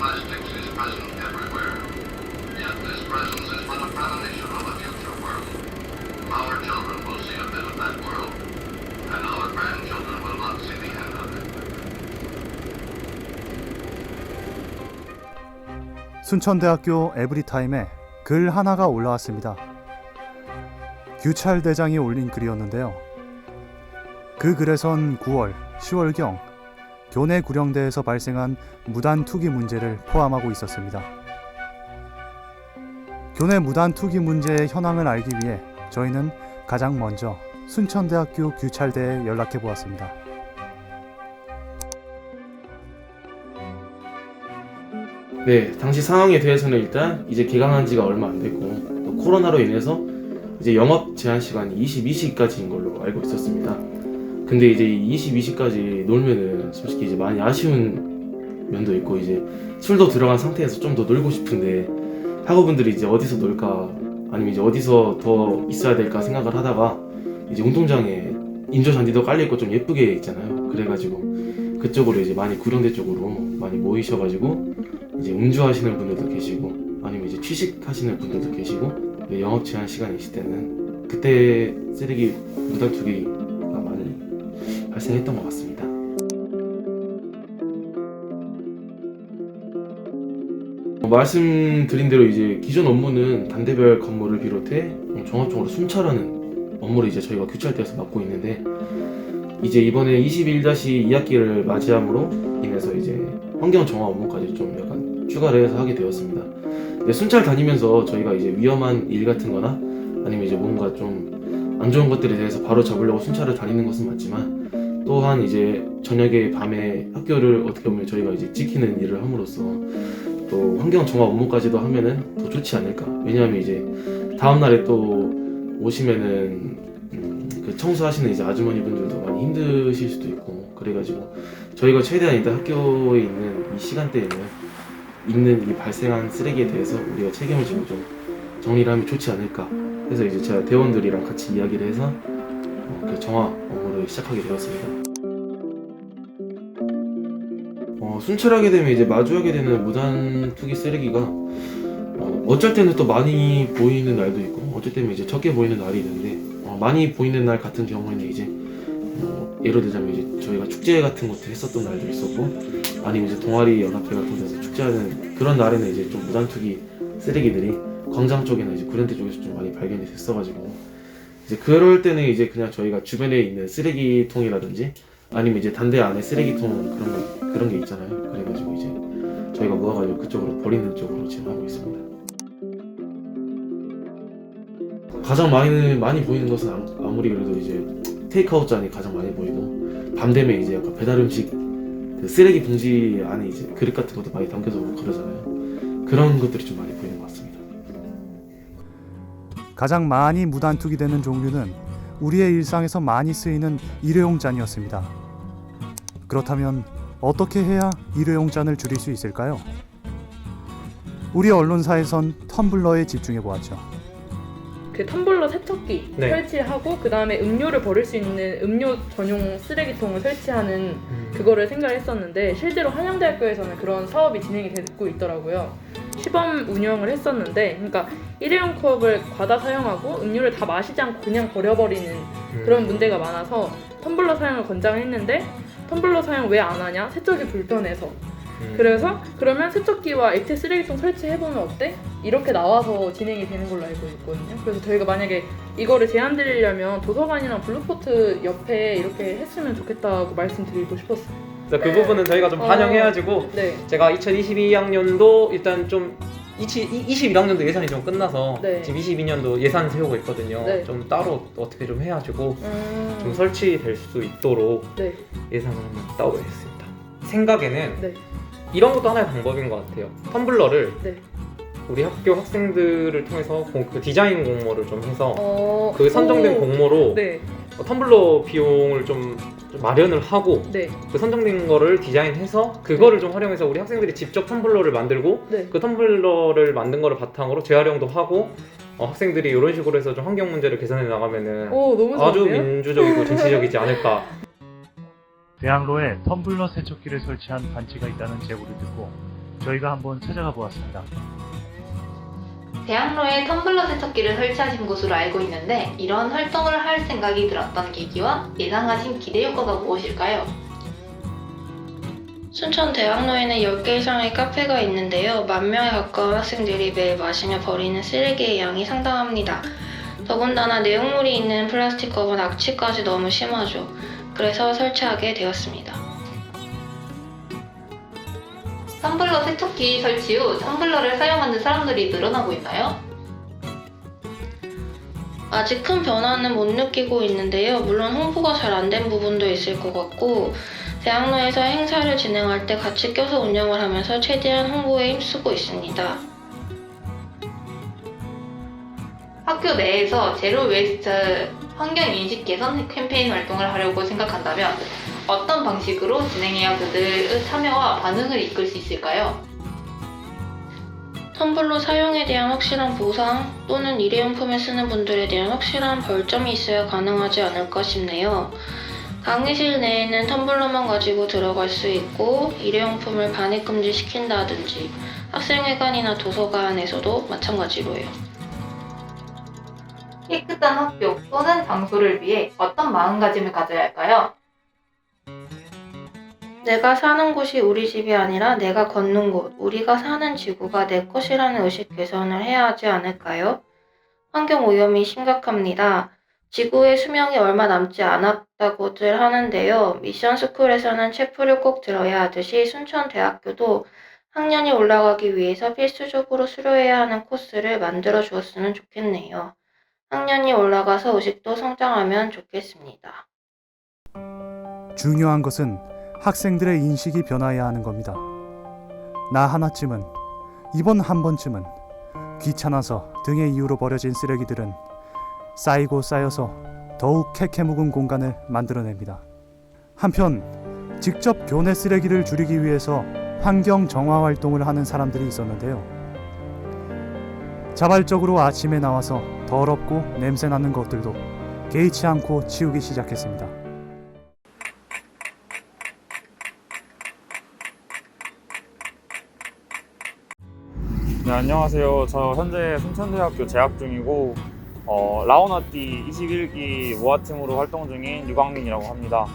plastics is present everywhere. Yet this presence is but a premonition of a future world. Our children will see a bit of that world, and our grandchildren will not see the end of it. 순천대학교 에브리타임에 글 하나가 올라왔습니다. 규찰 대장이 올린 글이었는데요. 그 글에선 9월, 10월경 교내 구령대에서 발생한 무단 투기 문제를 포함하고 있었습니다. 교내 무단 투기 문제의 현황을 알기 위해 저희는 가장 먼저 순천대학교 규찰대에 연락해 보았습니다. 네, 당시 상황에 대해서는 일단 이제 개강한 지가 얼마 안 됐고 또 코로나로 인해서 이제 영업 제한 시간이 22시까지인 걸로 알고 있었습니다. 근데 이제 22시까지 놀면은 솔직히 이제 많이 아쉬운 면도 있고 이제 술도 들어간 상태에서 좀 더 놀고 싶은데 학우분들이 이제 어디서 놀까 아니면 이제 어디서 더 있어야 될까 생각을 하다가 이제 운동장에 인조 잔디도 깔려 있고 좀 예쁘게 있잖아요. 그래가지고 그쪽으로 이제 많이 구령대 쪽으로 많이 모이셔가지고 이제 음주하시는 분들도 계시고 아니면 이제 취식하시는 분들도 계시고 네, 영업 제한 시간이 있을 때는 그때 쓰레기 무단 많이 발생했던 것 같습니다. 어, 말씀드린 대로 이제 기존 업무는 단대별 건물을 비롯해 종합적으로 순찰하는 업무를 이제 저희가 규찰대에서 맡고 있는데 이제 이번에 21-2학기를 맞이함으로 인해서 이제 환경 정화 업무까지 좀 약간 추가를 해서 하게 되었습니다. 순찰 다니면서 저희가 이제 위험한 일 같은 거나 아니면 이제 뭔가 좀 안 좋은 것들에 대해서 바로 잡으려고 순찰을 다니는 것은 맞지만 또한 이제 저녁에 밤에 학교를 어떻게 보면 저희가 이제 지키는 일을 함으로써 또 환경 정화 업무까지도 하면은 더 좋지 않을까. 왜냐하면 이제 다음 날에 또 오시면은 음, 그 청소하시는 이제 아주머니 분들도 많이 힘드실 수도 있고 그래가지고 저희가 최대한 일단 학교에 있는 이 시간대에는 있는 이 발생한 쓰레기에 대해서 우리가 책임을 지고 좀 정리를 하면 좋지 않을까. 그래서 이제 제가 대원들이랑 같이 이야기를 해서 어, 그 정화 업무를 시작하게 되었습니다. 순찰하게 되면 이제 마주하게 되는 무단 투기 쓰레기가 어, 어쩔 때는 또 많이 보이는 날도 있고 어쩔 때는 이제 적게 보이는 날이 있는데 어, 많이 보이는 날 같은 경우에는 이제 어, 예를 들자면 이제 저희가 축제 같은 것도 했었던 날도 있었고 아니면 이제 동아리 연합회 같은 데서 축제하는 그런 날에는 이제 좀 무단 투기 쓰레기들이 광장 쪽이나 이제 구련대 쪽에서 좀 많이 발견이 됐어가지고 이제 그럴 때는 이제 그냥 저희가 주변에 있는 쓰레기통이라든지 아니면 이제 단대 안에 쓰레기통 그런 거 그런 게 있잖아요. 그래가지고 이제 저희가 모아가지고 그쪽으로 버리는 쪽으로 지금 하고 있습니다. 가장 많이 많이 보이는 것은 아- 아무리 그래도 이제 테이크아웃 잔이 가장 많이 보이고 밤 되면 이제 약간 배달 음식 그 쓰레기 봉지 안에 이제 그릇 같은 것도 많이 담겨서 그러잖아요. 그런 것들이 좀 많이 보이는 것 같습니다. 가장 많이 무단 투기되는 종류는 우리의 일상에서 많이 쓰이는 일회용 잔이었습니다. 그렇다면 어떻게 해야 일회용 잔을 줄일 수 있을까요? 우리 언론사에선 텀블러에 집중해 보았죠. 그 텀블러 세척기 네. 설치하고 그 다음에 음료를 버릴 수 있는 음료 전용 쓰레기통을 설치하는 음. 그거를 생각했었는데 실제로 한양대학교에서는 그런 사업이 진행이 되고 있더라고요. 시범 운영을 했었는데, 그러니까 일회용 컵을 과다 사용하고 음료를 다 마시지 않고 그냥 버려버리는 음. 그런 문제가 많아서 텀블러 사용을 권장했는데 텀블러 사용 왜 안 하냐? 세척이 불편해서. 음. 그래서 그러면 세척기와 액체 쓰레기통 설치해보면 어때? 이렇게 나와서 진행이 되는 걸로 알고 있거든요. 그래서 저희가 만약에 이거를 제안드리려면 도서관이나 블루포트 옆에 이렇게 했으면 좋겠다고 말씀드리고 싶었어요. 그래서 그 부분은 저희가 좀 어. 반영해가지고 네. 제가 2022학년도 일단 좀 21학년도 예산이 좀 끝나서 네. 지금 22년도 예산 세우고 있거든요. 네. 좀 따로 어떻게 좀 해가지고 음... 좀 설치될 수 있도록 네. 예산을 한번 따오겠습니다. 생각에는 네. 이런 것도 하나의 방법인 것 같아요. 텀블러를 네. 우리 학교 학생들을 통해서 공- 그 디자인 공모를 좀 해서 어... 그 선정된 오. 공모로 네. 어, 텀블러 비용을 좀, 좀 마련을 하고 네. 그 선정된 거를 디자인해서 그거를 좀 활용해서 우리 학생들이 직접 텀블러를 만들고 네. 그 텀블러를 만든 거를 바탕으로 재활용도 하고 어, 학생들이 이런 식으로 해서 좀 환경 문제를 개선해 나가면은 오 너무 아주 좋은데요? 민주적이고 정치적이지 않을까. 대학로에 텀블러 세척기를 설치한 단체가 있다는 제보를 듣고 저희가 한번 찾아가 보았습니다. 대학로에 텀블러 세척기를 설치하신 곳으로 알고 있는데 이런 활동을 할 생각이 들었던 계기와 예상하신 기대 효과가 무엇일까요? 순천 대학로에는 10개 이상의 카페가 있는데요. 만 명에 가까운 학생들이 매일 마시며 버리는 쓰레기의 양이 상당합니다. 더군다나 내용물이 있는 플라스틱 컵은 악취까지 너무 심하죠. 그래서 설치하게 되었습니다. 텀블러 세척기 설치 후 텀블러를 사용하는 사람들이 늘어나고 있나요? 아직 큰 변화는 못 느끼고 있는데요. 물론 홍보가 잘 안 된 부분도 있을 것 같고, 대학로에서 행사를 진행할 때 같이 껴서 운영을 하면서 최대한 홍보에 힘쓰고 있습니다. 학교 내에서 제로 웨이스트 환경 인식 개선 캠페인 활동을 하려고 생각한다면 어떤 방식으로 진행해야 그들의 참여와 반응을 이끌 수 있을까요? 텀블러 사용에 대한 확실한 보상 또는 일회용품을 쓰는 분들에 대한 확실한 벌점이 있어야 가능하지 않을까 싶네요. 강의실 내에는 텀블러만 가지고 들어갈 수 있고 일회용품을 반입 금지시킨다든지 학생회관이나 도서관에서도 마찬가지로요. 깨끗한 학교 또는 장소를 위해 어떤 마음가짐을 가져야 할까요? 내가 사는 곳이 우리 집이 아니라 내가 걷는 곳, 우리가 사는 지구가 내 것이라는 의식 개선을 해야 하지 않을까요? 환경 오염이 심각합니다. 지구의 수명이 얼마 남지 않았다고들 하는데요. 미션 스쿨에서는 체프를 꼭 들어야 하듯이 순천대학교도 학년이 올라가기 위해서 필수적으로 수료해야 하는 코스를 만들어 주었으면 좋겠네요. 학년이 올라가서 의식도 성장하면 좋겠습니다. 중요한 것은 학생들의 인식이 변화해야 하는 겁니다. 나 하나쯤은 이번 한 번쯤은 귀찮아서 등의 이유로 버려진 쓰레기들은 쌓이고 쌓여서 더욱 캐캐 묵은 공간을 만들어냅니다. 한편 직접 교내 쓰레기를 줄이기 위해서 환경 정화 활동을 하는 사람들이 있었는데요. 자발적으로 아침에 나와서 더럽고 냄새 나는 것들도 개의치 않고 치우기 시작했습니다. 네, 안녕하세요. 저 현재 순천대학교 재학 중이고 어, 라오나띠 21기 모아팀으로 활동 중인 유광민이라고 합니다.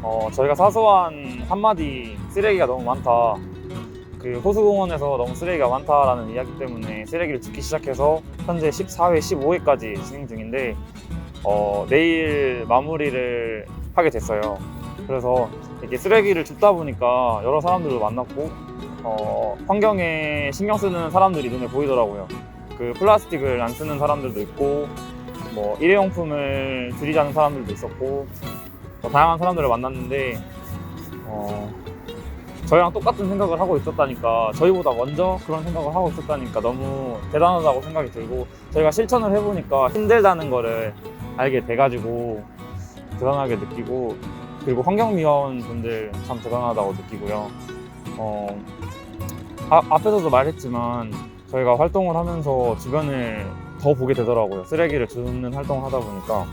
어, 저희가 사소한 한마디 쓰레기가 너무 많다. 그 호수공원에서 너무 쓰레기가 많다라는 이야기 때문에 쓰레기를 줍기 시작해서 현재 14회, 15회까지 진행 중인데 어, 내일 마무리를 하게 됐어요. 그래서 이렇게 쓰레기를 줍다 보니까 여러 사람들도 만났고 어, 환경에 신경 쓰는 사람들이 눈에 보이더라고요. 그 플라스틱을 안 쓰는 사람들도 있고, 뭐 일회용품을 줄이자는 사람들도 있었고, 뭐 다양한 사람들을 만났는데, 어, 저희랑 똑같은 생각을 하고 있었다니까, 저희보다 먼저 그런 생각을 하고 있었다니까 너무 대단하다고 생각이 들고, 저희가 실천을 해보니까 힘들다는 거를 알게 돼가지고, 대단하게 느끼고, 그리고 환경미화원 분들 참 대단하다고 느끼고요. 어, 아, 앞에서도 말했지만 저희가 활동을 하면서 주변을 더 보게 되더라고요. 쓰레기를 줍는 활동을 하다 보니까